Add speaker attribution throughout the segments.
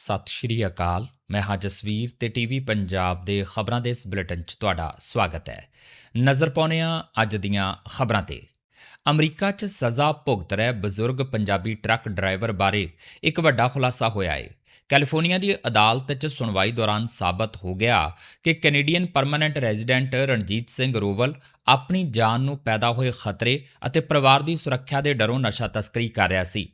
Speaker 1: ਸਤਿ ਸ਼੍ਰੀ ਅਕਾਲ। ਮੈਂ ਹਾਂ ਜਸਵੀਰ ਤੇ ਟੀਵੀ ਪੰਜਾਬ ਦੇ ਖਬਰਾਂ ਦੇ ਇਸ ਬੁਲੇਟਿਨ 'ਚ ਤੁਹਾਡਾ ਸਵਾਗਤ ਹੈ। ਨਜ਼ਰ ਪਾਉਂਦੇ ਹਾਂ ਅੱਜ ਦੀਆਂ ਖਬਰਾਂ ਤੇ। ਅਮਰੀਕਾ 'ਚ ਸਜ਼ਾ ਭੁਗਤ ਰਿਹਾ ਬਜ਼ੁਰਗ ਪੰਜਾਬੀ ਟਰੱਕ ਡਰਾਈਵਰ ਬਾਰੇ ਇੱਕ ਵੱਡਾ ਖੁਲਾਸਾ ਹੋਇਆ ਹੈ ਕੈਲੀਫੋਰਨੀਆ ਦੀ ਅਦਾਲਤ 'ਚ ਸੁਣਵਾਈ ਦੌਰਾਨ ਸਾਬਤ ਹੋ ਗਿਆ ਕਿ Canadian permanent resident Ranjit Singh Rowal ਆਪਣੀ ਜਾਨ ਨੂੰ ਪੈਦਾ ਹੋਏ ਖਤਰੇ ਅਤੇ ਪਰਿਵਾਰ ਦੀ ਸੁਰੱਖਿਆ ਦੇ ਡਰੋਂ ਨਸ਼ਾ ਤਸਕਰੀ ਕਰ ਰਿਹਾ ਸੀ।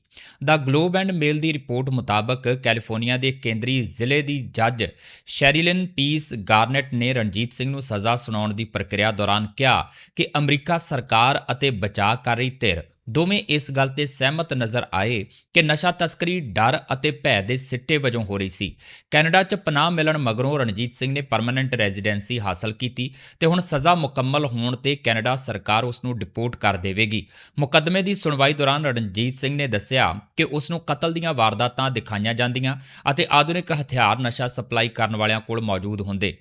Speaker 1: ਦਾ ਗਲੋਬ ਐਂਡ ਮੇਲ ਦੀ ਰਿਪੋਰਟ ਮੁਤਾਬਕ ਕੈਲੀਫੋਰਨੀਆ ਦੇ ਕੇਂਦਰੀ ਜ਼ਿਲ੍ਹੇ ਦੀ ਜੱਜ ਸ਼ੈਰੀਲਿਨ ਪੀਸ ਗਾਰਨੈਟ ਨੇ ਰਣਜੀਤ ਸਿੰਘ ਨੂੰ ਸਜ਼ਾ ਸੁਣਾਉਣ ਦੀ ਪ੍ਰਕਿਰਿਆ ਦੌਰਾਨ ਕਿਹਾ ਕਿ ਅਮਰੀਕਾ ਸਰਕਾਰ ਅਤੇ ਬਚਾਅ ਕਰ ਰਹੀ ਧਿਰ ਦੋਵੇਂ ਇਸ ਗੱਲ ਤੇ ਸਹਿਮਤ ਨਜ਼ਰ ਆਏ ਕਿ ਨਸ਼ਾ ਤਸਕਰੀ, ਡਰ ਅਤੇ ਭੈ ਦੇ ਸਿੱਟੇ ਵਜੋਂ ਹੋ ਰਹੀ ਸੀ। ਕੈਨੇਡਾ 'ਚ ਪਨਾਹ ਮਿਲਣ ਮਗਰੋਂ ਰਣਜੀਤ ਸਿੰਘ ਨੇ ਪਰਮਨੈਂਟ ਰੈਜ਼ੀਡੈਂਸੀ ਹਾਸਲ ਕੀਤੀ ਤੇ ਹੁਣ ਸਜ਼ਾ ਮੁਕੰਮਲ ਹੋਣ ਤੇ ਕੈਨੇਡਾ ਸਰਕਾਰ ਉਸ ਨੂੰ ਡਿਪੋਰਟ ਕਰ ਦੇਵੇਗੀ। ਮੁਕੱਦਮੇ ਦੀ ਸੁਣਵਾਈ ਦੌਰਾਨ ਰਣਜੀਤ ਸਿੰਘ ਨੇ ਦੱਸਿਆ ਕਿ ਉਸ ਨੂੰ ਕਤਲ ਦੀਆਂ ਵਾਰਦਾਤਾਂ ਦਿਖਾਈਆਂ ਜਾਂਦੀਆਂ ਅਤੇ ਆਧੁਨਿਕ ਹਥਿਆਰ ਨਸ਼ਾ ਸਪਲਾਈ ਕਰਨ ਵਾਲਿਆਂ ਕੋਲ ਮੌਜੂਦ ਹੁੰਦੇ।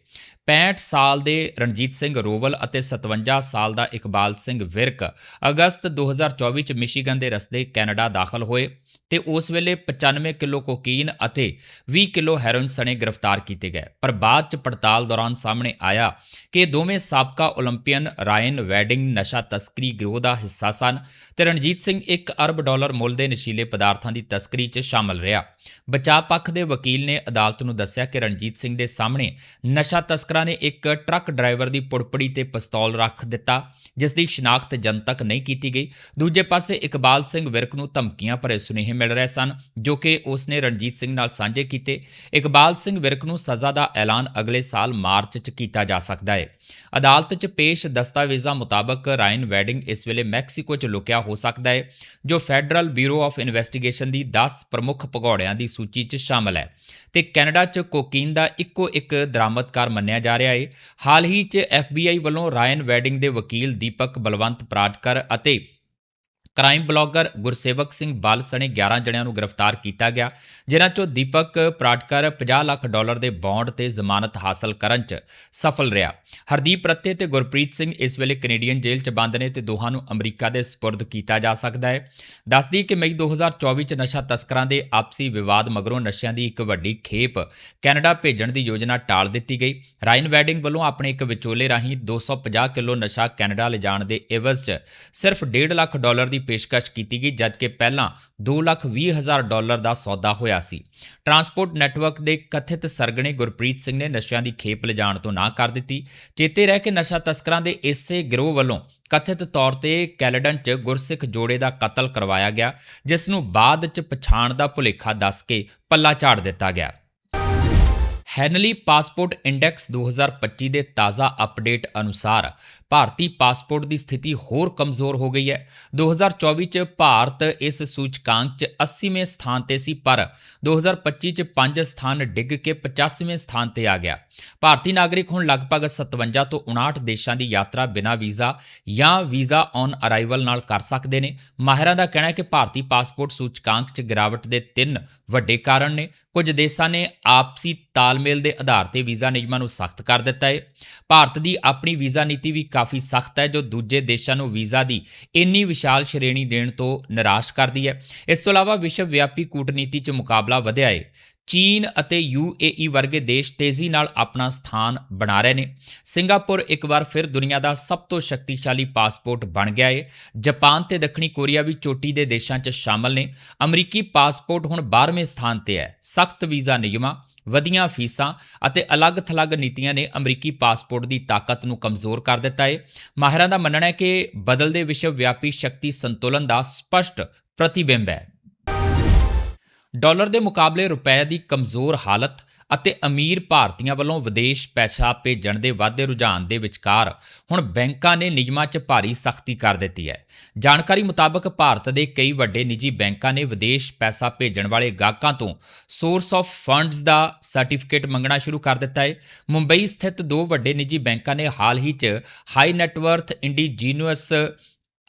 Speaker 1: 65 ਸਾਲ ਦੇ ਰਣਜੀਤ ਸਿੰਘ ਰੋਵਲ ਅਤੇ 57 ਸਾਲ ਦਾ ਇਕਬਾਲ ਸਿੰਘ ਵਿਰਕ ਅਗਸਤ 2024 ਵਿੱਚ ਮਿਸ਼ੀਗਨ ਦੇ ਰਸਤੇ ਕੈਨੇਡਾ ਦਾਖਲ ਹੋਏ ਤੇ ਉਸ ਵੇਲੇ 95 ਕਿਲੋ ਕੋਕੀਨ ਅਤੇ 20 ਕਿਲੋ ਹੈਰੋਇਨ ਸਣੇ ਗ੍ਰਿਫਤਾਰ ਕੀਤੇ ਗਏ। ਪਰ ਬਾਅਦ ਚ ਪੜਤਾਲ ਦੌਰਾਨ ਸਾਹਮਣੇ ਆਇਆ ਕਿ ਦੋਵੇਂ ਸਾਬਕਾ 올림ਪੀਅਨ ਰਾਇਨ ਵੈਡਿੰਗ ਨਸ਼ਾ ਤਸਕਰੀ ਗਰੋਹ ਦਾ ਹਿੱਸਾ ਸਨ ਤੇ ਰਣਜੀਤ ਸਿੰਘ 1 ਅਰਬ ਡਾਲਰ ਮੁੱਲ ਦੇ ਨਸ਼ੀਲੇ ਪਦਾਰਥਾਂ ਦੀ ਤਸਕਰੀ 'ਚ ਸ਼ਾਮਲ ਰਿਹਾ। ਬਚਾਅ ਪੱਖ ਦੇ ਵਕੀਲ ਨੇ ਅਦਾਲਤ ਨੂੰ ਦੱਸਿਆ ਕਿ ਰਣਜੀਤ ਸਿੰਘ ਦੇ ਸਾਹਮਣੇ ਨਸ਼ਾ ਤਸਕਰਾਂ ਨੇ ਇੱਕ ਟਰੱਕ ਡਰਾਈਵਰ ਦੀ ਪੁੜਪੜੀ ਤੇ ਪਿਸਤੌਲ ਰੱਖ ਦਿੱਤਾ, ਜਿਸ ਦੀ ਸ਼ਨਾਖਤ ਜਨਤਕ ਨਹੀਂ ਕੀਤੀ ਗਈ। ਦੂਜੇ ਪਾਸੇ ਇਕਬਾਲ ਸਿੰਘ ਵਿਰਕ ਨੂੰ ਧਮਕੀਆਂ ਭਰੇ ਸੁਨੇਹੇ ਮਿਲ ਰਹੇ ਸਨ, ਜੋ ਕਿ ਉਸ ਨੇ ਰਣਜੀਤ ਸਿੰਘ ਨਾਲ ਸਾਂਝੇ ਕੀਤੇ। ਇਕਬਾਲ ਸਿੰਘ ਵਿਰਕ ਨੂੰ ਸਜ਼ਾ ਦਾ ਐਲਾਨ ਅਗਲੇ ਸਾਲ ਮਾਰਚ 'ਚ ਕੀਤਾ ਜਾ ਸਕਦਾ ਹੈ। ਅਦਾਲਤ 'ਚ ਪੇਸ਼ ਦਸਤਾਵੇਜ਼ਾਂ ਮੁਤਾਬਕ ਰਾਇਨ ਵੈਡਿੰਗ ਇਸ ਵੇਲੇ ਮੈਕਸੀਕੋ 'ਚ ਲੁਕਿਆ ਹੋ ਸਕਦਾ ਹੈ, ਜੋ ਫੈਡਰਲ ਬਿਊਰੋ ਆਫ ਇਨਵੈਸਟੀਗੇਸ਼ਨ ਦੀ 10 ਪ੍ਰਮੁੱਖ ਭਗੌੜਿਆਂ ਦੀ ਸੂਚੀ 'ਚ ਸ਼ਾਮਲ ਹੈ ਤੇ ਕੈਨੇਡਾ 'ਚ ਕੋਕੀਨ ਦਾ ਇੱਕੋ ਇੱਕ ਦਰਾਮਦਕਾਰ ਮੰਨਿਆ ਜਾ ਰਿਹਾ ਹੈ। ਹਾਲ ਹੀ 'ਚ FBI ਵੱਲੋਂ ਰਾਇਨ ਵੈਡਿੰਗ ਦੇ ਵਕੀਲ ਦੀਪਕ ਬਲਵੰਤ ਪ੍ਰਾਟਕਰ ਅਤੇ ਕ੍ਰਾਈਮ ਬਲੌਗਰ ਗੁਰਸੇਵਕ ਸਿੰਘ ਬਲ ਸਣੇ 11 ਜਣਿਆਂ ਨੂੰ ਗ੍ਰਿਫਤਾਰ ਕੀਤਾ ਗਿਆ, ਜਿਨ੍ਹਾਂ 'ਚੋਂ ਦੀਪਕ ਪ੍ਰਾਟਕਰ 50 ਲੱਖ ਡਾਲਰ ਦੇ ਬੌਂਡ ਤੇ ਜ਼ਮਾਨਤ ਹਾਸਲ ਕਰਨ 'ਚ ਸਫਲ ਰਿਹਾ। ਹਰਦੀਪ ਰੱਤੇ ਤੇ ਗੁਰਪ੍ਰੀਤ ਸਿੰਘ ਇਸ ਵੇਲੇ ਕੈਨੇਡੀਅਨ ਜੇਲ੍ਹ 'ਚ ਬੰਦ ਨੇ ਤੇ ਦੋਹਾਂ ਨੂੰ ਅਮਰੀਕਾ ਦੇ ਸਪੁਰਦ ਕੀਤਾ ਜਾ ਸਕਦਾ ਹੈ। ਦੱਸਦੀ ਕਿ ਮਈ 2024 'ਚ ਨਸ਼ਾ ਤਸਕਰਾਂ ਦੇ ਆਪਸੀ ਵਿਵਾਦ ਮਗਰੋਂ ਨਸ਼ਿਆਂ ਦੀ ਇੱਕ ਵੱਡੀ ਖੇਪ ਕੈਨੇਡਾ ਭੇਜਣ ਦੀ ਯੋਜਨਾ ਟਾਲ ਦਿੱਤੀ ਗਈ। ਰਾਇਨ ਵੈਡਿੰਗ ਵੱਲੋਂ ਆਪਣੇ ਇੱਕ ਵਿਚੋਲੇ ਰਾਹੀਂ 250 ਕਿਲੋ ਨਸ਼ਾ ਕੈਨੇਡਾ ਲਿਜਾਣ ਦੇ ਇਵਜ਼ 'ਚ ਸਿਰਫ 1.5 ਲੱਖ ਡਾਲਰ ਦੀ ਪੇਸ਼ਕਸ਼ ਕੀਤੀ ਗਈ, ਜਦਕਿ ਪਹਿਲਾਂ 2 ਲੱਖ 20 ਹਜ਼ਾਰ ਡਾਲਰ ਦਾ ਸੌਦਾ ਹੋਇਆ ਸੀ। ਟਰਾਂਸਪੋਰਟ ਨੈਟਵਰਕ ਦੇ ਕਥਿਤ ਸਰਗਣੇ ਗੁਰਪ੍ਰੀਤ ਸਿੰਘ ਨੇ ਨਸ਼ਿਆਂ ਦੀ ਖੇਪ ਲਿਜਾਣ ਤੋਂ ਨਾ ਕਰ ਦਿੱਤੀ। ਚੇਤੇ ਰਹਿ ਕਿ ਨਸ਼ਾ ਤਸਕਰਾਂ ਦੇ ਇਸੇ ਗਿਰੋਹ ਵੱਲੋਂ ਕਥਿਤ ਤੌਰ ਤੇ ਕੈਲਡਨ 'ਚ ਗੁਰਸਿੱਖ ਜੋੜੇ ਦਾ ਕਤਲ ਕਰਵਾਇਆ ਗਿਆ, ਜਿਸ ਨੂੰ ਬਾਅਦ 'ਚ ਪਛਾਣ ਦਾ ਭੁਲੇਖਾ ਦੱਸ ਕੇ ਪੱਲਾ ਝਾੜ ਦਿੱਤਾ ਗਿਆ। ਹੈਨਲੀ ਪਾਸਪੋਰਟ ਇੰਡੈਕਸ 2025 ਦੇ ਤਾਜ਼ਾ ਅਪਡੇਟ ਅਨੁਸਾਰ ਭਾਰਤੀ ਪਾਸਪੋਰਟ ਦੀ ਸਥਿਤੀ ਹੋਰ ਕਮਜ਼ੋਰ ਹੋ ਗਈ ਹੈ। 2024 ਚ ਭਾਰਤ ਇਸ ਸੂਚਕਾਂਕ ਚ 80ਵੇਂ ਸਥਾਨ ਤੇ ਸੀ, ਪਰ 2025 ਚ 5 ਸਥਾਨ ਡਿੱਗ ਕੇ 85ਵੇਂ ਸਥਾਨ ਤੇ ਆ ਗਿਆ। ਭਾਰਤੀ ਨਾਗਰਿਕ ਹੁਣ ਲਗਭਗ 57 ਤੋਂ 59 ਦੇਸ਼ਾਂ ਦੀ ਯਾਤਰਾ ਬਿਨਾਂ ਵੀਜ਼ਾ ਜਾਂ ਵੀਜ਼ਾ ਔਨ ਅਰਾਈਵਲ ਨਾਲ ਕਰ ਸਕਦੇ ਨੇ। ਮਾਹਿਰਾਂ ਦਾ ਕਹਿਣਾ ਹੈ ਕਿ ਭਾਰਤੀ ਪਾਸਪੋਰਟ ਸੂਚਕਾਂਕ 'ਚ ਗਿਰਾਵਟ ਦੇ ਤਿੰਨ ਵੱਡੇ ਕਾਰਨ ਨੇ। ਕੁਝ ਦੇਸ਼ਾਂ ਨੇ ਆਪਸੀ ਤਾਲਮੇਲ ਦੇ ਆਧਾਰ ਤੇ ਵੀਜ਼ਾ ਨਿਯਮਾਂ ਨੂੰ ਸਖਤ ਕਰ ਦਿੱਤਾ ਹੈ। ਭਾਰਤ ਦੀ ਆਪਣੀ ਵੀਜ਼ਾ ਨੀਤੀ ਵੀ ਕਾਫੀ ਸਖਤ ਹੈ, ਜੋ ਦੂਜੇ ਦੇਸ਼ਾਂ ਨੂੰ ਵੀਜ਼ਾ ਦੀ ਇੰਨੀ ਵਿਸ਼ਾਲ ਸ਼੍ਰੇਣੀ ਦੇਣ ਤੋਂ ਨਿਰਾਸ਼ ਕਰਦੀ ਹੈ। ਇਸ ਤੋਂ ਇਲਾਵਾ ਵਿਸ਼ਵ ਵਿਆਪੀ ਕੂਟਨੀਤੀ 'ਚ ਮੁਕਾਬਲਾ ਵਧਿਆ ਹੈ ਚੀਨ ਅਤੇ ਯੂਏਈ ਵਰਗੇ ਦੇਸ਼ ਤੇਜ਼ੀ ਨਾਲ ਆਪਣਾ ਸਥਾਨ ਬਣਾ ਰਹੇ ਨੇ। ਸਿੰਗਾਪੁਰ ਇੱਕ ਵਾਰ ਫਿਰ ਦੁਨੀਆ ਦਾ ਸਭ ਤੋਂ ਸ਼ਕਤੀਸ਼ਾਲੀ ਪਾਸਪੋਰਟ ਬਣ ਗਿਆ ਹੈ ਜਾਪਾਨ ਤੇ ਦੱਖਣੀ ਕੋਰੀਆ ਵੀ ਚੋਟੀ ਦੇ ਦੇਸ਼ਾਂ 'ਚ ਸ਼ਾਮਲ ਨੇ। ਅਮਰੀਕੀ ਪਾਸਪੋਰਟ ਹੁਣ 12ਵੇਂ ਸਥਾਨ ਤੇ ਹੈ। ਸਖਤ ਵੀਜ਼ਾ ਨਿਯਮਾਂ ਵਧੀਆਂ ਫੀਸਾਂ ਅਤੇ ਅਲੱਗ-ਥਲੱਗ ਨੀਤੀਆਂ ਨੇ ਅਮਰੀਕੀ ਪਾਸਪੋਰਟ ਦੀ ਤਾਕਤ ਨੂੰ ਕਮਜ਼ੋਰ ਕਰ ਦਿੱਤਾ ਹੈ ਮਾਹਿਰਾਂ ਦਾ ਮੰਨਣਾ ਹੈ ਕਿ ਬਦਲਦੇ ਵਿਸ਼ਵ ਵਿਆਪੀ ਸ਼ਕਤੀ ਸੰਤੁਲਨ ਦਾ ਸਪਸ਼ਟ ਪ੍ਰਤੀਬਿੰਬ ਹੈ। ਡਾਲਰ ਦੇ ਮੁਕਾਬਲੇ ਰੁਪਏ ਦੀ ਕਮਜ਼ੋਰ ਹਾਲਤ ਅਤੇ ਅਮੀਰ ਭਾਰਤੀਆਂ ਵੱਲੋਂ ਵਿਦੇਸ਼ ਪੈਸਾ ਭੇਜਣ ਦੇ ਵਾਧੇ ਰੁਝਾਨ ਦੇ ਵਿਚਕਾਰ ਹੁਣ ਬੈਂਕਾਂ ਨੇ ਨਿਯਮਾਂ 'ਚ ਭਾਰੀ ਸਖਤੀ ਕਰ ਦਿੱਤੀ ਹੈ। ਜਾਣਕਾਰੀ ਮੁਤਾਬਕ ਭਾਰਤ ਦੇ ਕਈ ਵੱਡੇ ਨਿੱਜੀ ਬੈਂਕਾਂ ਨੇ ਵਿਦੇਸ਼ ਪੈਸਾ ਭੇਜਣ ਵਾਲੇ ਗਾਹਕਾਂ ਤੋਂ ਸੋਰਸ ਆਫ ਫੰਡਸ ਦਾ ਸਰਟੀਫਿਕੇਟ ਮੰਗਣਾ ਸ਼ੁਰੂ ਕਰ ਦਿੱਤਾ ਹੈ। ਮੁੰਬਈ ਸਥਿਤ ਦੋ ਵੱਡੇ ਨਿੱਜੀ ਬੈਂਕਾਂ ਨੇ ਹਾਲ ਹੀ 'ਚ ਹਾਈ ਨੈਟਵਰਥ ਇੰਡੀਜੀਨਸ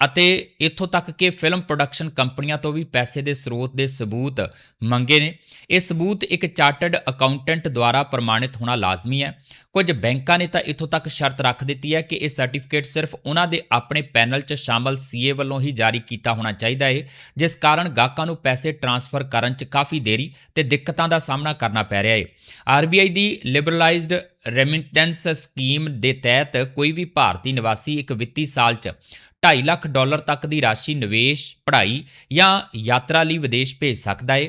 Speaker 1: ਅਤੇ ਇੱਥੋਂ ਤੱਕ ਕਿ ਫਿਲਮ ਪ੍ਰੋਡਕਸ਼ਨ ਕੰਪਨੀਆਂ ਤੋਂ ਵੀ ਪੈਸੇ ਦੇ ਸਰੋਤ ਦੇ ਸਬੂਤ ਮੰਗੇ ਨੇ। ਇਹ ਸਬੂਤ ਇੱਕ ਚਾਰਟਰਡ ਅਕਾਊਂਟੈਂਟ ਦੁਆਰਾ ਪ੍ਰਮਾਣਿਤ ਹੋਣਾ ਲਾਜ਼ਮੀ ਹੈ। ਕੁਝ ਬੈਂਕਾਂ ਨੇ ਤਾਂ ਇੱਥੋਂ ਤੱਕ ਸ਼ਰਤ ਰੱਖ ਦਿੱਤੀ ਹੈ ਕਿ ਇਹ ਸਰਟੀਫਿਕੇਟ ਸਿਰਫ ਉਹਨਾਂ ਦੇ ਆਪਣੇ ਪੈਨਲ 'ਚ ਸ਼ਾਮਲ ਸੀਏ ਵੱਲੋਂ ਹੀ ਜਾਰੀ ਕੀਤਾ ਹੋਣਾ ਚਾਹੀਦਾ ਹੈ, ਜਿਸ ਕਾਰਨ ਗਾਹਕਾਂ ਨੂੰ ਪੈਸੇ ਟ੍ਰਾਂਸਫਰ ਕਰਨ 'ਚ ਕਾਫੀ ਦੇਰੀ ਤੇ ਦਿੱਕਤਾਂ ਦਾ ਸਾਹਮਣਾ ਕਰਨਾ ਪੈ ਰਿਹਾ ਹੈ। ਆਰਬੀਆਈ ਦੀ ਲਿਬਰਲਾਈਜ਼ਡ ਰੈਮਿਟੈਂਸ ਸਕੀਮ ਦੇ ਤਹਿਤ ਕੋਈ ਵੀ ਭਾਰਤੀ ਨਿਵਾਸੀ ਇੱਕ ਵਿੱਤੀ ਸਾਲ 'ਚ 2.5 ਲੱਖ ਡਾਲਰ ਤੱਕ ਦੀ ਰਾਸ਼ੀ ਨਿਵੇਸ਼, ਪੜ੍ਹਾਈ ਜਾਂ ਯਾਤਰਾ ਲਈ ਵਿਦੇਸ਼ ਭੇਜ ਸਕਦਾ ਹੈ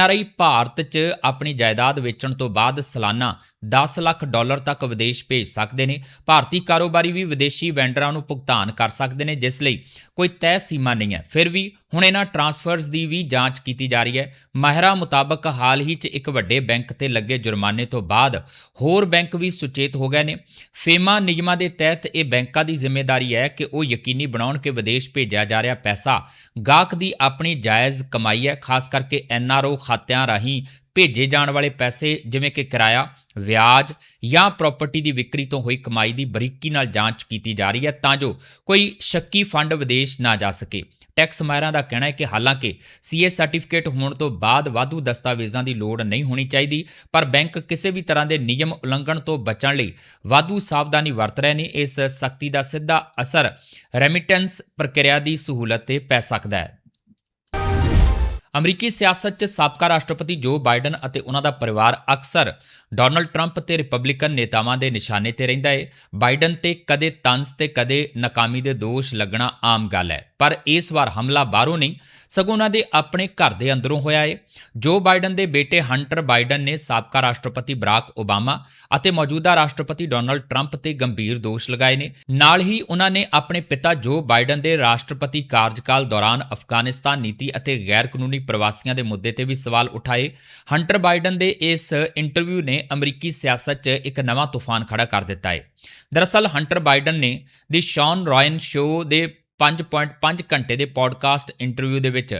Speaker 1: ਆਈ ਭਾਰਤ 'ਚ ਆਪਣੀ ਜਾਇਦਾਦ ਵੇਚਣ ਤੋਂ ਬਾਅਦ ਸਾਲਾਨਾ 10 ਲੱਖ ਡਾਲਰ ਤੱਕ ਵਿਦੇਸ਼ ਭੇਜ ਸਕਦੇ ਨੇ। ਭਾਰਤੀ ਕਾਰੋਬਾਰੀ ਵੀ ਵਿਦੇਸ਼ੀ ਵੈਂਡਰਾਂ ਨੂੰ ਭੁਗਤਾਨ ਕਰ ਸਕਦੇ ਨੇ, ਜਿਸ ਲਈ ਕੋਈ ਤੈਅ ਸੀਮਾ ਨਹੀਂ ਹੈ। ਫਿਰ ਵੀ ਹੁਣ ਇਹਨਾਂ ਟ੍ਰਾਂਸਫਰਸ ਦੀ ਵੀ ਜਾਂਚ ਕੀਤੀ ਜਾ ਰਹੀ ਹੈ। ਮਾਹਿਰਾਂ ਮੁਤਾਬਕ ਹਾਲ ਹੀ 'ਚ ਇੱਕ ਵੱਡੇ ਬੈਂਕ ਤੇ ਲੱਗੇ ਜੁਰਮਾਨੇ ਤੋਂ ਬਾਅਦ ਹੋਰ ਬੈਂਕ ਵੀ ਸੁਚੇਤ ਹੋ ਗਏ ਨੇ। ਫੇਮਾ ਨਿਯਮਾਂ ਦੇ ਤਹਿਤ ਇਹ ਬੈਂਕਾਂ ਦੀ ਜ਼ਿੰਮੇਵਾਰੀ ਹੈ ਕਿ ਉਹ ਯਕੀਨੀ ਬਣਾਉਣ ਕਿ ਵਿਦੇਸ਼ ਭੇਜਿਆ ਜਾ ਰਿਹਾ ਪੈਸਾ ਗਾਹਕ ਦੀ ਆਪਣੀ ਜਾਇਜ਼ ਕਮਾਈ ਹੈ। ਖਾਸ ਕਰਕੇ ਐਨਆਰਓ ਖਾਤਿਆਂ ਰਾਹੀਂ ਭੇਜੇ ਜਾਣ ਵਾਲੇ ਪੈਸੇ, ਜਿਵੇਂ ਕਿ ਕਿਰਾਇਆ, ਵਿਆਜ ਜਾਂ ਪ੍ਰਾਪਰਟੀ ਦੀ ਵਿਕਰੀ ਤੋਂ ਹੋਈ ਕਮਾਈ ਦੀ ਬਰੀਕੀ ਨਾਲ ਜਾਂਚ ਕੀਤੀ ਜਾ ਰਹੀ ਹੈ ਤਾਂ ਜੋ ਕੋਈ ਸ਼ੱਕੀ ਫੰਡ ਵਿਦੇਸ਼ ਨਾ ਜਾ ਸਕੇ। ਟੈਕਸ ਮਾਇਰਾਂ ਦਾ ਕਹਿਣਾ ਹੈ ਕਿ ਹਾਲਾਂਕਿ ਸੀਏ ਸਰਟੀਫਿਕੇਟ ਹੋਣ ਤੋਂ ਬਾਅਦ ਵਾਧੂ ਦਸਤਾਵੇਜ਼ਾਂ ਦੀ ਲੋੜ ਨਹੀਂ ਹੋਣੀ ਚਾਹੀਦੀ, ਪਰ ਬੈਂਕ ਕਿਸੇ ਵੀ ਤਰ੍ਹਾਂ ਦੇ ਨਿਯਮ ਉਲੰਘਣ ਤੋਂ ਬਚਣ ਲਈ ਵਾਧੂ ਸਾਵਧਾਨੀ ਵਰਤ ਰਹੇ ਨੇ। ਇਸ ਸਖਤੀ ਦਾ ਸਿੱਧਾ ਅਸਰ ਰੈਮਿਟੈਂਸ ਪ੍ਰਕਿਰਿਆ ਦੀ ਸਹੂਲਤ ਤੇ ਪੈ ਸਕਦਾ ਹੈ। ਅਮਰੀਕੀ ਸਿਆਸਤ 'ਚ ਸਾਬਕਾ ਰਾਸ਼ਟਰਪਤੀ ਜੋ ਬਾਈਡਨ ਅਤੇ ਉਹਨਾਂ ਦਾ ਪਰਿਵਾਰ ਅਕਸਰ ਡੋਨਲਡ ਟਰੰਪ ਤੇ ਰਿਪਬਲਿਕਨ ਨੇਤਾਵਾਂ ਦੇ ਨਿਸ਼ਾਨੇ ਤੇ ਰਹਿੰਦਾ ਏ, ਬਾਈਡਨ ਤੇ ਕਦੇ ਤੰਜ਼ ਤੇ ਕਦੇ ਨਾਕਾਮੀ ਦੇ ਦੋਸ਼ ਲੱਗਣਾ ਆਮ ਗੱਲ ਹੈ। ਪਰ ਇਸ ਵਾਰ ਹਮਲਾ ਬਾਹਰੋਂ ਨਹੀਂ ਸਗੋਂ ਉਹਨਾਂ ਦੇ ਆਪਣੇ ਘਰ ਦੇ ਅੰਦਰੋਂ ਹੋਇਆ ਹੈ ਜੋ ਬਾਈਡਨ ਦੇ ਬੇਟੇ ਹੰਟਰ ਬਾਈਡਨ ਨੇ ਸਾਬਕਾ ਰਾਸ਼ਟਰਪਤੀ ਬਰਾਕ ਓਬਾਮਾ ਅਤੇ ਮੌਜੂਦਾ ਰਾਸ਼ਟਰਪਤੀ ਡੋਨਲਡ ਟਰੰਪ ਤੇ ਗੰਭੀਰ ਦੋਸ਼ ਲਗਾਏ ਨੇ। ਨਾਲ ਹੀ ਉਹਨਾਂ ਨੇ ਆਪਣੇ ਪਿਤਾ ਜੋ ਬਾਈਡਨ ਦੇ ਰਾਸ਼ਟਰਪਤੀ ਕਾਰਜਕਾਲ ਦੌਰਾਨ ਅਫਗਾਨਿਸਤਾਨ ਨੀਤੀ ਅਤੇ ਗੈਰ ਕਾਨੂੰਨੀ ਪ੍ਰਵਾਸੀਆਂ ਦੇ ਮੁੱਦੇ ਤੇ ਵੀ ਸਵਾਲ ਉਠਾਏ। ਹੰਟਰ ਬਾਈਡਨ ਦੇ ਇਸ ਇੰਟਰਵਿਊ ਨੇ ਅਮਰੀਕੀ ਸਿਆਸਤ 'ਚ ਇੱਕ ਨਵਾਂ ਤੂਫਾਨ ਖੜਾ ਕਰ ਦਿੱਤਾ ਹੈ ਦਰਅਸਲ ਹੰਟਰ ਬਾਈਡਨ ਨੇ ਦੀ ਸ਼ੌਨ ਰਾਇਨ ਸ਼ੋਅ ਦੇ 5.5 ਘੰਟੇ ਦੇ ਪੋਡਕਾਸਟ ਇੰਟਰਵਿਊ ਦੇ ਵਿੱਚ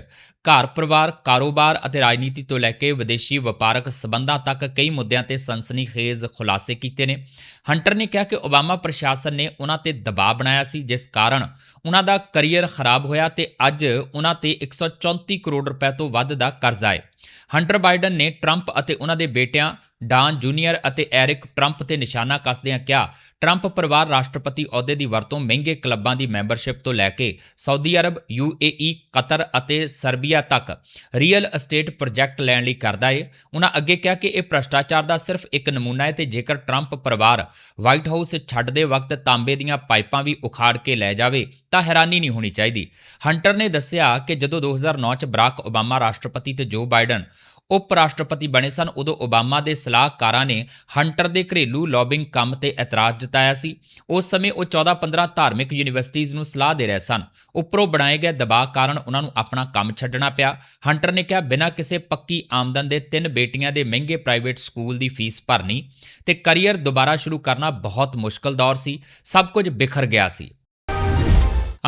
Speaker 1: ਘਰ ਪਰਿਵਾਰ, ਕਾਰੋਬਾਰ ਅਤੇ ਰਾਜਨੀਤੀ ਤੋਂ ਲੈ ਕੇ ਵਿਦੇਸ਼ੀ ਵਪਾਰਕ ਸਬੰਧਾਂ ਤੱਕ ਕਈ ਮੁੱਦਿਆਂ ਤੇ ਸਨਸਨੀਖੇਜ਼ ਖੁਲਾਸੇ ਕੀਤੇ ਨੇ। ਹੰਟਰ ਨੇ ਕਿਹਾ ਕਿ ਓਬਾਮਾ ਪ੍ਰਸ਼ਾਸਨ ਨੇ ਉਹਨਾਂ ਤੇ ਦਬਾਅ ਬਣਾਇਆ ਸੀ, ਜਿਸ ਕਾਰਨ ਉਹਨਾਂ ਦਾ ਕੈਰੀਅਰ ਖਰਾਬ ਹੋਇਆ ਤੇ ਅੱਜ ਉਹਨਾਂ ਤੇ 134 ਕਰੋੜ ਰੁਪਏ ਤੋਂ ਵੱਧ ਦਾ ਕਰਜ਼ਾ ਹੈ। ਹੰਟਰ ਬਾਈਡਨ ਨੇ ਟਰੰਪ ਅਤੇ ਉਹਨਾਂ ਦੇ ਬੇਟਿਆਂ ਡਾਨ ਜੂਨੀਅਰ ਅਤੇ ਐਰਿਕ ਟਰੰਪ ਤੇ ਨਿਸ਼ਾਨਾ ਕੱਸਦਿਆਂ ਕਿਹਾ, ਟਰੰਪ ਪਰਿਵਾਰ ਰਾਸ਼ਟਰਪਤੀ ਅਹੁਦੇ ਦੀ ਵਰਤੋਂ ਮਹਿੰਗੇ ਕਲੱਬਾਂ ਦੀ ਮੈਂਬਰਸ਼ਿਪ ਤੋਂ ਲੈ ਕੇ ਸਾਊਦੀ ਅਰਬ ਯੂਏਈ ਕਤਰ ਅਤੇ ਸਰਬੀਆ ਤੱਕ ਰੀਅਲ ਅਸਟੇਟ ਪ੍ਰੋਜੈਕਟ ਲੈਣ ਲਈ ਕਰਦਾ ਹੈ ਉਹਨਾਂ ਅੱਗੇ ਕਿਹਾ ਕਿ ਇਹ ਭ੍ਰਸ਼ਟਾਚਾਰ ਦਾ ਸਿਰਫ ਇੱਕ ਨਮੂਨਾ ਹੈ ਤੇ ਜੇਕਰ ਟਰੰਪ ਪਰਿਵਾਰ ਵਾਈਟ ਹਾਊਸ ਛੱਡਦੇ ਵਕਤ ਤਾਂਬੇ ਦੀਆਂ ਪਾਈਪਾਂ ਵੀ ਉਖਾੜ ਕੇ ਲੈ ਜਾਵੇ, ਤਾਂ ਹੈਰਾਨੀ ਨਹੀਂ ਹੋਣੀ ਚਾਹੀਦੀ। ਹੰਟਰ ਨੇ ਦੱਸਿਆ ਕਿ ਜਦੋਂ 2009 ਚ ਬਰਾਕ ਓਬਾਮਾ ਰਾਸ਼ਟਰਪਤੀ ਤੇ ਜੋ ਬਾਈਡਨ ਉਪ ਰਾਸ਼ਟਰਪਤੀ ਬਣੇ ਸਨ ਉਦੋਂ ਓਬਾਮਾ ਦੇ ਸਲਾਹਕਾਰਾਂ ਨੇ ਹੰਟਰ ਦੇ ਘਰੇਲੂ ਲੌਬਿੰਗ ਕੰਮ ਤੇ ਇਤਰਾਜ਼ ਜਤਾਇਆ ਸੀ। ਉਸ ਸਮੇਂ ਉਹ 14-15 ਧਾਰਮਿਕ ਯੂਨੀਵਰਸਿਟੀਆਂ ਨੂੰ ਸਲਾਹ ਦੇ ਰਹੇ ਸਨ। ਉੱਪਰੋਂ ਬਣਾਏ ਗਏ ਦਬਾਅ ਕਾਰਨ ਉਹਨਾਂ ਨੂੰ ਆਪਣਾ ਕੰਮ ਛੱਡਣਾ ਪਿਆ। ਹੰਟਰ ਨੇ ਕਿਹਾ, ਬਿਨਾਂ ਕਿਸੇ ਪੱਕੀ ਆਮਦਨ ਦੇ ਤਿੰਨ ਬੇਟੀਆਂ ਦੇ ਮਹਿੰਗੇ ਪ੍ਰਾਈਵੇਟ ਸਕੂਲ ਦੀ ਫੀਸ ਭਰਨੀ ਤੇ ਕੈਰੀਅਰ ਦੁਬਾਰਾ ਸ਼ੁਰੂ ਕਰਨਾ ਬਹੁਤ ਮੁਸ਼ਕਲ ਦੌਰ ਸੀ। ਸਭ ਕੁਝ ਬਿਖਰ ਗਿਆ ਸੀ।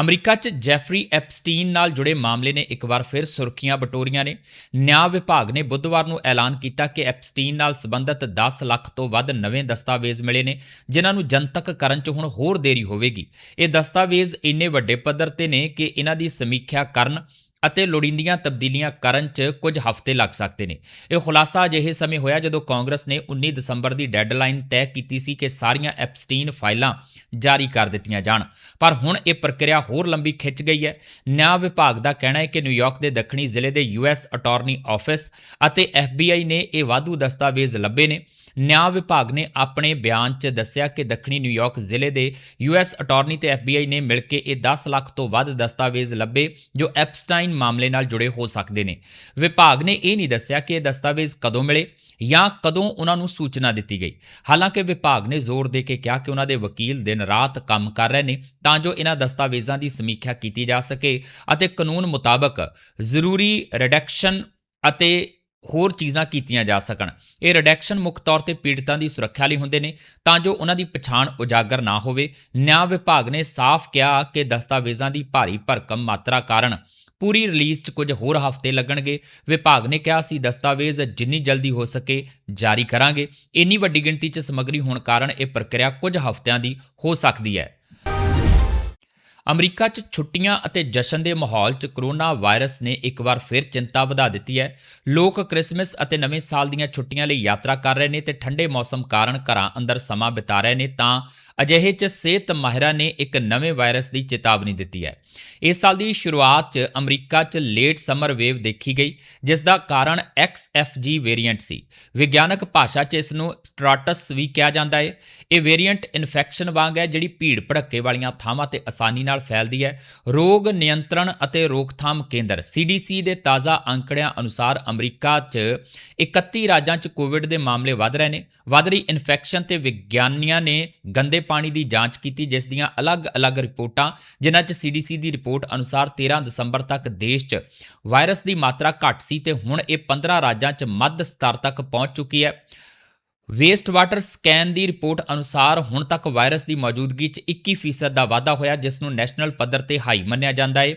Speaker 1: ਅਮਰੀਕਾ 'ਚ ਜੈਫਰੀ ਐਪਸਟੀਨ ਨਾਲ ਜੁੜੇ ਮਾਮਲੇ ਨੇ ਇੱਕ ਵਾਰ ਫਿਰ ਸੁਰਖੀਆਂ ਬਟੋਰੀਆਂ ਨੇ। ਨਿਆਂ ਵਿਭਾਗ ਨੇ ਬੁੱਧਵਾਰ ਨੂੰ ਐਲਾਨ ਕੀਤਾ ਕਿ ਐਪਸਟੀਨ ਨਾਲ ਸੰਬੰਧਿਤ 10 ਲੱਖ ਤੋਂ ਵੱਧ ਨਵੇਂ ਦਸਤਾਵੇਜ਼ ਮਿਲੇ ਨੇ, ਜਿਨ੍ਹਾਂ ਨੂੰ ਜਨਤਕ ਕਰਨ 'ਚ ਹੁਣ ਹੋਰ ਦੇਰੀ ਹੋਵੇਗੀ। ਇਹ ਦਸਤਾਵੇਜ਼ ਇੰਨੇ ਵੱਡੇ ਪੱਧਰ ਤੇ ਨੇ ਕਿ ਇਹਨਾਂ ਦੀ ਸਮੀਖਿਆ ਕਰਨ ਅਤੇ ਲੋੜੀਂਦੀਆਂ ਤਬਦੀਲੀਆਂ ਕਰਨ 'ਚ ਕੁਝ ਹਫ਼ਤੇ ਲੱਗ ਸਕਦੇ ਨੇ। ਇਹ ਖੁਲਾਸਾ ਅਜਿਹੇ ਸਮੇਂ ਹੋਇਆ ਜਦੋਂ ਕਾਂਗਰਸ ਨੇ 19 ਦਸੰਬਰ ਦੀ ਡੈਡਲਾਈਨ ਤੈਅ ਕੀਤੀ ਸੀ ਕਿ ਸਾਰੀਆਂ ਐਪਸਟੀਨ ਫਾਈਲਾਂ ਜਾਰੀ ਕਰ ਦਿੱਤੀਆਂ ਜਾਣ। ਪਰ ਹੁਣ ਇਹ ਪ੍ਰਕਿਰਿਆ ਹੋਰ ਲੰਬੀ ਖਿੱਚ ਗਈ ਹੈ। ਨਿਆਂ ਵਿਭਾਗ ਦਾ ਕਹਿਣਾ ਹੈ ਕਿ ਨਿਊਯਾਰਕ ਦੇ ਦੱਖਣੀ ਜ਼ਿਲ੍ਹੇ ਦੇ ਯੂਐਸ ਅਟਾਰਨੀ ਆਫਿਸ ਅਤੇ ਐਫਬੀਆਈ ਨੇ ਇਹ ਵਾਧੂ ਦਸਤਾਵੇਜ਼ ਲੱਭੇ ਨੇ। ਨਿਆਂ ਵਿਭਾਗ ਨੇ ਆਪਣੇ ਬਿਆਨ 'ਚ ਦੱਸਿਆ ਕਿ ਦੱਖਣੀ ਨਿਊਯਾਰਕ ਜ਼ਿਲ੍ਹੇ ਦੇ ਯੂਐਸ ਅਟਾਰਨੀ ਤੇ ਐਫਬੀਆਈ ਨੇ ਮਿਲ ਕੇ ਇਹ 10 ਲੱਖ ਤੋਂ ਵੱਧ ਦਸਤਾਵੇਜ਼ ਲੱਭੇ ਜੋ ਐਪਸਟਾਈਨ ਮਾਮਲੇ ਨਾਲ ਜੁੜੇ ਹੋ ਸਕਦੇ ਨੇ। ਵਿਭਾਗ ਨੇ ਇਹ ਨਹੀਂ ਦੱਸਿਆ ਕਿ ਇਹ ਦਸਤਾਵੇਜ਼ ਕਦੋਂ ਮਿਲੇ ਜਾਂ ਕਦੋਂ ਉਹਨਾਂ ਨੂੰ ਸੂਚਨਾ ਦਿੱਤੀ ਗਈ। ਹਾਲਾਂਕਿ ਵਿਭਾਗ ਨੇ ਜ਼ੋਰ ਦੇ ਕੇ ਕਿਹਾ ਕਿ ਉਹਨਾਂ ਦੇ ਵਕੀਲ ਦਿਨ ਰਾਤ ਕੰਮ ਕਰ ਰਹੇ ਨੇ ਤਾਂ ਜੋ ਇਹਨਾਂ ਦਸਤਾਵੇਜ਼ਾਂ ਦੀ ਸਮੀਖਿਆ ਕੀਤੀ ਜਾ ਸਕੇ ਅਤੇ ਕਾਨੂੰਨ ਮੁਤਾਬਕ ਜ਼ਰੂਰੀ ਰਿਡਕਸ਼ਨ ਅਤੇ ਹੋਰ ਚੀਜ਼ਾਂ ਕੀਤੀਆਂ ਜਾ ਸਕਣ। ਇਹ ਰਿਡੈਕਸ਼ਨ ਮੁੱਖ ਤੌਰ ਤੇ ਪੀੜਤਾਂ ਦੀ ਸੁਰੱਖਿਆ ਲਈ ਹੁੰਦੇ ਨੇ, ਤਾਂ ਜੋ ਉਹਨਾਂ ਦੀ ਪਛਾਣ ਉਜਾਗਰ ਨਾ ਹੋਵੇ। ਨਿਆਂ ਵਿਭਾਗ ਨੇ ਸਾਫ਼ ਕਿਹਾ ਕਿ ਦਸਤਾਵੇਜ਼ਾਂ ਦੀ ਭਾਰੀ ਭਰਕਮ ਮਾਤਰਾ ਕਾਰਨ ਪੂਰੀ ਰਿਲੀਜ਼ 'ਚ ਕੁਝ ਹੋਰ ਹਫ਼ਤੇ ਲੱਗਣਗੇ। ਵਿਭਾਗ ਨੇ ਕਿਹਾ ਸੀ, ਦਸਤਾਵੇਜ਼ ਜਿੰਨੀ ਜਲਦੀ ਹੋ ਸਕੇ ਜਾਰੀ ਕਰਾਂਗੇ। ਇੰਨੀ ਵੱਡੀ ਗਿਣਤੀ 'ਚ ਸਮੱਗਰੀ ਹੋਣ ਕਾਰਨ ਇਹ ਪ੍ਰਕਿਰਿਆ ਕੁਝ ਹਫ਼ਤਿਆਂ ਦੀ ਹੋ ਸਕਦੀ ਹੈ। ਅਮਰੀਕਾ 'ਚ ਛੁੱਟੀਆਂ ਅਤੇ ਜਸ਼ਨ ਦੇ ਮਾਹੌਲ 'ਚ ਕਰੋਨਾ ਵਾਇਰਸ ਨੇ ਇੱਕ ਵਾਰ ਫਿਰ ਚਿੰਤਾ ਵਧਾ ਦਿੱਤੀ ਹੈ। ਲੋਕ ਕ੍ਰਿਸਮਸ ਅਤੇ ਨਵੇਂ ਸਾਲ ਦੀਆਂ ਛੁੱਟੀਆਂ ਲਈ ਯਾਤਰਾ ਕਰ ਰਹੇ ਨੇ ਤੇ ਠੰਡੇ ਮੌਸਮ ਕਾਰਨ ਘਰਾਂ ਅੰਦਰ ਸਮਾਂ ਬਿਤਾ ਰਹੇ ਨੇ ਤਾਂ ਅਜਿਹੇ 'ਚ ਸਿਹਤ ਮਾਹਿਰਾਂ ਨੇ ਇੱਕ ਨਵੇਂ ਵਾਇਰਸ ਦੀ ਚੇਤਾਵਨੀ ਦਿੱਤੀ ਹੈ। ਇਸ ਸਾਲ ਦੀ ਸ਼ੁਰੂਆਤ 'ਚ ਅਮਰੀਕਾ 'ਚ ਲੇਟ ਸਮਰ ਵੇਵ ਦੇਖੀ ਗਈ, ਜਿਸ ਦਾ ਕਾਰਨ XFG ਵੇਰੀਐਂਟ ਸੀ। ਵਿਗਿਆਨਕ ਭਾਸ਼ਾ 'ਚ ਇਸ ਨੂੰ ਸਟ੍ਰਾਟਸ ਵੀ ਕਿਹਾ ਜਾਂਦਾ ਹੈ ਇਹ ਵੇਰੀਐਂਟ ਇਨਫੈਕਸ਼ਨ ਵਾਂਗ ਹੈ, ਜਿਹੜੀ ਭੀੜ ਭੜੱਕੇ ਵਾਲੀਆਂ ਥਾਵਾਂ ਤੇ ਆਸਾਨੀ ਨਾਲ ਫੈਲਦੀ ਹੈ। ਰੋਗ ਨਿਯੰਤਰਣ ਅਤੇ ਰੋਕਥਾਮ ਕੇਂਦਰ CDC ਦੇ ਤਾਜ਼ਾ ਅੰਕੜਿਆਂ ਅਨੁਸਾਰ ਅਮਰੀਕਾ 'ਚ 31 ਰਾਜਾਂ 'ਚ ਕੋਵਿਡ ਦੇ ਮਾਮਲੇ ਵੱਧ ਰਹੇ ਨੇ। ਵੱਧ ਰਹੀ ਇਨਫੈਕਸ਼ਨ ਤੇ ਵਿਗਿਆਨੀਆਂ ਨੇ ਗੰਦੇ ਪਾਣੀ ਦੀ ਜਾਂਚ ਕੀਤੀ, ਜਿਸ ਦੀਆਂ ਅਲੱਗ-ਅਲੱਗ ਰਿਪੋਰਟਾਂ, ਜਿਨ੍ਹਾਂ 'ਚ CDC ਦੀ ਰਿਪੋਰਟ ਅਨੁਸਾਰ 13 ਦਸੰਬਰ ਤੱਕ ਦੇਸ਼ 'ਚ ਵਾਇਰਸ ਦੀ ਮਾਤਰਾ ਘੱਟ ਸੀ ਤੇ ਹੁਣ ਇਹ 15 ਰਾਜਾਂ 'ਚ ਮੱਧ ਸਤਰ ਤੱਕ ਪਹੁੰਚ ਚੁੱਕੀ ਹੈ। ਵੇਸਟ ਵਾਟਰ ਸਕੈਨ ਦੀ ਰਿਪੋਰਟ ਅਨੁਸਾਰ ਹੁਣ ਤੱਕ ਵਾਇਰਸ ਦੀ ਮੌਜੂਦਗੀ 'ਚ 21% ਦਾ ਵਾਧਾ ਹੋਇਆ, ਜਿਸ ਨੂੰ ਨੈਸ਼ਨਲ ਪੱਧਰ ਤੇ ਹਾਈ ਮੰਨਿਆ ਜਾਂਦਾ ਹੈ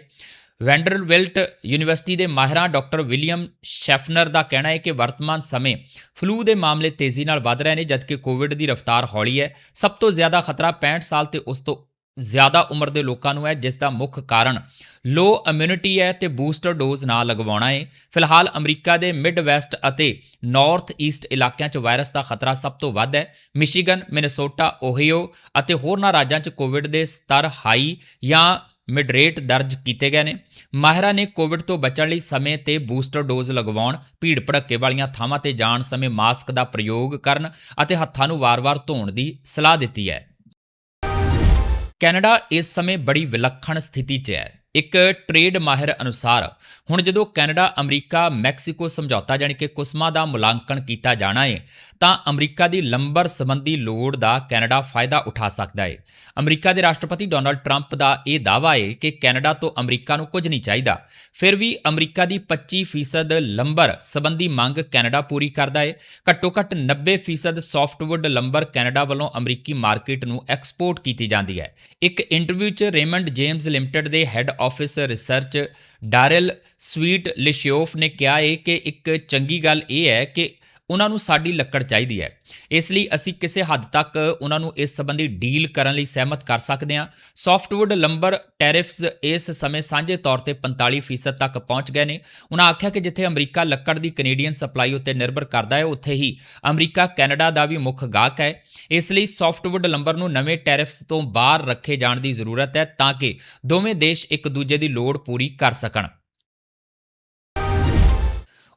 Speaker 1: ਵੈਂਡਰਵਿਲਟ ਯੂਨੀਵਰਸਿਟੀ ਦੇ ਮਾਹਿਰਾਂ ਡਾਕਟਰ ਵਿਲੀਅਮ ਸ਼ੈਫਨਰ ਦਾ ਕਹਿਣਾ ਹੈ ਕਿ ਵਰਤਮਾਨ ਸਮੇਂ ਫਲੂ ਦੇ ਮਾਮਲੇ ਤੇਜ਼ੀ ਨਾਲ ਵਧ ਰਹੇ ਨੇ, ਜਦਕਿ ਕੋਵਿਡ ਦੀ ਰਫ਼ਤਾਰ ਹੌਲੀ ਹੈ। ਸਭ ਤੋਂ ਜ਼ਿਆਦਾ ਖਤਰਾ 65 ਸਾਲ ਤੇ ਉਸ ਤੋਂ ਜ਼ਿਆਦਾ ਉਮਰ ਦੇ ਲੋਕਾਂ ਨੂੰ ਹੈ, ਜਿਸ ਦਾ ਮੁੱਖ ਕਾਰਨ ਲੋ ਇਮਿਊਨਿਟੀ ਹੈ ਤੇ ਬੂਸਟਰ ਡੋਜ਼ ਨਾ ਲਗਵਾਉਣਾ ਹੈ ਫਿਲਹਾਲ ਅਮਰੀਕਾ ਦੇ ਮਿਡ ਵੈਸਟ ਅਤੇ ਨਾਰਥ ਈਸਟ ਇਲਾਕਿਆਂ 'ਚ ਵਾਇਰਸ ਦਾ ਖਤਰਾ ਸਭ ਤੋਂ ਵੱਧ ਹੈ। ਮਿਸ਼ੀਗਨ, ਮਿਨੇਸੋਟਾ, ਓਹੀਓ ਅਤੇ ਹੋਰਨਾਂ ਰਾਜਾਂ 'ਚ ਕੋਵਿਡ ਦੇ ਸਤਰ ਹਾਈ ਜਾਂ ਮਿਡਰੇਟ ਦਰਜ ਕੀਤੇ ਗਏ ਨੇ। ਮਾਹਿਰਾਂ ਨੇ ਕੋਵਿਡ ਤੋਂ ਬਚਣ ਲਈ ਸਮੇਂ ਤੇ ਬੂਸਟਰ ਡੋਜ਼ ਲਗਵਾਉਣ, ਭੀੜ ਭੜੱਕੇ ਵਾਲੀਆਂ ਥਾਵਾਂ ਤੇ ਜਾਣ ਸਮੇਂ ਮਾਸਕ ਦਾ ਪ੍ਰਯੋਗ ਕਰਨ ਅਤੇ ਹੱਥਾਂ ਨੂੰ ਵਾਰ-ਵਾਰ ਧੋਣ ਦੀ ਸਲਾਹ ਦਿੱਤੀ ਹੈ। ਕੈਨੇਡਾ ਇਸ ਸਮੇਂ ਬੜੀ ਵਿਲੱਖਣ ਸਥਿਤੀ 'ਚ ਹੈ। ਇੱਕ ਟ੍ਰੇਡ ਮਾਹਿਰ ਅਨੁਸਾਰ, ਹੁਣ ਜਦੋਂ ਕੈਨੇਡਾ, ਅਮਰੀਕਾ, ਮੈਕਸੀਕੋ ਸਮਝੌਤਾ ਜਾਣੀ ਕਿ ਕੁਸਮਾ ਦਾ ਮੁਲਾਂਕਣ ਕੀਤਾ ਜਾਣਾ ਹੈ ਤਾਂ ਅਮਰੀਕਾ ਦੀ ਲੰਬਰ ਸੰਬੰਧੀ ਲੋੜ ਦਾ ਕੈਨੇਡਾ ਫਾਇਦਾ ਉਠਾ ਸਕਦਾ ਹੈ ਅਮਰੀਕਾ ਦੇ ਰਾਸ਼ਟਰਪਤੀ ਡੋਨਾਲਡ ਟਰੰਪ ਦਾ ਇਹ ਦਾਅਵਾ ਹੈ ਕਿ ਕੈਨੇਡਾ ਤੋਂ ਅਮਰੀਕਾ ਨੂੰ ਕੁਝ ਨਹੀਂ ਚਾਹੀਦਾ। ਫਿਰ ਵੀ ਅਮਰੀਕਾ ਦੀ 25% ਲੰਬਰ ਸੰਬੰਧੀ ਮੰਗ ਕੈਨੇਡਾ ਪੂਰੀ ਕਰਦਾ ਹੈ ਘੱਟੋ ਘੱਟ 90% ਸੌਫਟਵੁੱਡ ਲੰਬਰ ਕੈਨੇਡਾ ਵੱਲੋਂ ਅਮਰੀਕੀ ਮਾਰਕੀਟ ਨੂੰ ਐਕਸਪੋਰਟ ਕੀਤੀ ਜਾਂਦੀ ਹੈ। ਇੱਕ ਇੰਟਰਵਿਊ 'ਚ ਰੇਮੰਡ ਜੇਮਸ ਲਿਮਟਿਡ ਦੇ head office research Darrell Sweet ਲਿਸ਼ਿਓਫ ਨੇ ਕਿਹਾ ਹੈ ਕਿ ਇੱਕ ਚੰਗੀ ਗੱਲ ਇਹ ਹੈ ਕਿ ਉਹਨਾਂ ਨੂੰ ਸਾਡੀ ਲੱਕੜ ਚਾਹੀਦੀ ਹੈ। ਇਸ ਲਈ ਅਸੀਂ ਕਿਸੇ ਹੱਦ ਤੱਕ ਉਹਨਾਂ ਨੂੰ ਇਸ ਸੰਬੰਧੀ ਡੀਲ ਕਰਨ ਲਈ ਸਹਿਮਤ ਕਰ ਸਕਦੇ ਹਾਂ। ਸੌਫਟਵੁੱਡ ਲੰਬਰ ਟੈਰਿਫਸ ਇਸ ਸਮੇਂ ਸਾਂਝੇ ਤੌਰ ਤੇ 45% ਤੱਕ ਪਹੁੰਚ ਗਏ ਨੇ। ਉਹਨਾਂ ਆਖਿਆ ਕਿ ਜਿੱਥੇ ਅਮਰੀਕਾ ਲੱਕੜ ਦੀ ਕੈਨੇਡੀਅਨ ਸਪਲਾਈ ਉੱਤੇ ਨਿਰਭਰ ਕਰਦਾ ਹੈ, ਉੱਥੇ ਹੀ ਅਮਰੀਕਾ ਕੈਨੇਡਾ ਦਾ ਵੀ ਮੁੱਖ ਗਾਹਕ ਹੈ। ਇਸ ਲਈ ਸੌਫਟਵੁੱਡ ਲੰਬਰ ਨੂੰ ਨਵੇਂ ਟੈਰਿਫਸ ਤੋਂ ਬਾਹਰ ਰੱਖੇ ਜਾਣ ਦੀ ਜ਼ਰੂਰਤ ਹੈ ਤਾਂ ਕਿ ਦੋਵੇਂ ਦੇਸ਼ ਇੱਕ ਦੂਜੇ ਦੀ ਲੋੜ ਪੂਰੀ ਕਰ ਸਕਣ।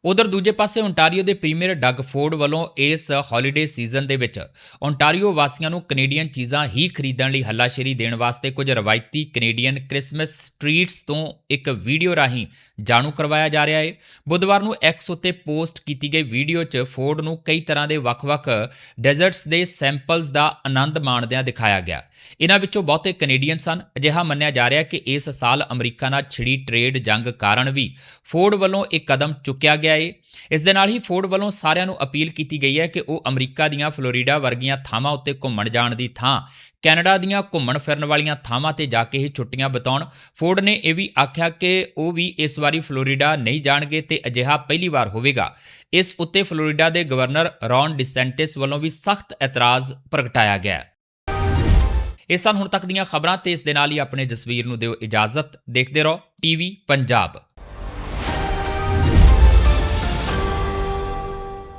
Speaker 1: ਉਧਰ ਦੂਜੇ ਪਾਸੇ ਓਨਟਾਰੀਓ ਦੇ ਪ੍ਰੀਮੀਅਰ ਡੱਗ ਫੋਰਡ ਵੱਲੋਂ ਇਸ ਹੌਲੀਡੇ ਸੀਜ਼ਨ ਦੇ ਵਿੱਚ ਓਨਟਾਰੀਓ ਵਾਸੀਆਂ ਨੂੰ ਕੈਨੇਡੀਅਨ ਚੀਜ਼ਾਂ ਹੀ ਖਰੀਦਣ ਲਈ ਹੱਲਾਸ਼ੇਰੀ ਦੇਣ ਵਾਸਤੇ ਕੁਝ ਰਵਾਇਤੀ ਕੈਨੇਡੀਅਨ ਕ੍ਰਿਸਮਸ ਸਟਰੀਟਸ ਤੋਂ ਇੱਕ ਵੀਡੀਓ ਰਾਹੀਂ ਜਾਣੂ ਕਰਵਾਇਆ ਜਾ ਰਿਹਾ ਹੈ ਬੁੱਧਵਾਰ ਨੂੰ ਐਕਸ ਉੱਤੇ ਪੋਸਟ ਕੀਤੀ ਗਈ ਵੀਡੀਓ 'ਚ ਫੋਰਡ ਨੂੰ ਕਈ ਤਰ੍ਹਾਂ ਦੇ ਵੱਖ-ਵੱਖ ਡੈਜ਼ਰਟਸ ਦੇ ਸੈਂਪਲਸ ਦਾ ਆਨੰਦ ਮਾਣਦਿਆਂ ਦਿਖਾਇਆ ਗਿਆ। ਇਹਨਾਂ ਵਿੱਚੋਂ ਬਹੁਤੇ ਕੈਨੇਡੀਅਨ ਸਨ। ਅਜਿਹਾ ਮੰਨਿਆ ਜਾ ਰਿਹਾ ਕਿ ਇਸ ਸਾਲ ਅਮਰੀਕਾ ਨਾਲ ਛਿੜੀ ਟ੍ਰੇਡ ਜੰਗ ਕਾਰਨ ਵੀ ਫੋਰਡ ਵੱਲੋਂ ਇਹ ਕਦਮ ਚੁੱਕਿਆ ਗਿਆ ਹੈ ਇਸ ਦੇ ਨਾਲ ਹੀ ਫੋਰਡ ਵੱਲੋਂ ਸਾਰਿਆਂ ਨੂੰ ਅਪੀਲ ਕੀਤੀ ਗਈ ਹੈ ਕਿ ਉਹ ਅਮਰੀਕਾ ਦੀਆਂ ਫਲੋਰੀਡਾ ਵਰਗੀਆਂ ਥਾਵਾਂ ਉੱਤੇ ਘੁੰਮਣ ਜਾਣ ਦੀ ਥਾਂ, ਕੈਨੇਡਾ ਦੀਆਂ ਘੁੰਮਣ ਫਿਰਨ ਵਾਲੀਆਂ ਥਾਵਾਂ ਤੇ ਜਾ ਕੇ ਹੀ ਛੁੱਟੀਆਂ ਬਿਤਾਉਣ। ਫੋਰਡ ਨੇ ਇਹ ਵੀ ਆਖਿਆ ਕਿ ਉਹ ਵੀ ਇਸ ਵਾਰੀ ਫਲੋਰੀਡਾ ਨਹੀਂ ਜਾਣਗੇ ਤੇ ਅਜਿਹਾ ਪਹਿਲੀ ਵਾਰ ਹੋਵੇਗਾ। ਇਸ ਉੱਤੇ ਫਲੋਰੀਡਾ ਦੇ ਗਵਰਨਰ ਰੌਨ ਡਿਸੈਂਟਿਸ ਵੱਲੋਂ ਵੀ ਸਖਤ ਇਤਰਾਜ਼ ਪ੍ਰਗਟਾਇਆ ਗਿਆ ਇਹ ਸਨ ਹੁਣ ਤੱਕ ਦੀਆਂ ਖਬਰਾਂ ਤੇ ਇਸ ਦੇ ਨਾਲ ਹੀ ਆਪਣੇ ਜਸਵੀਰ ਨੂੰ ਦਿਓ ਇਜਾਜ਼ਤ। ਦੇਖਦੇ ਰਹੋ ਟੀਵੀ ਪੰਜਾਬ।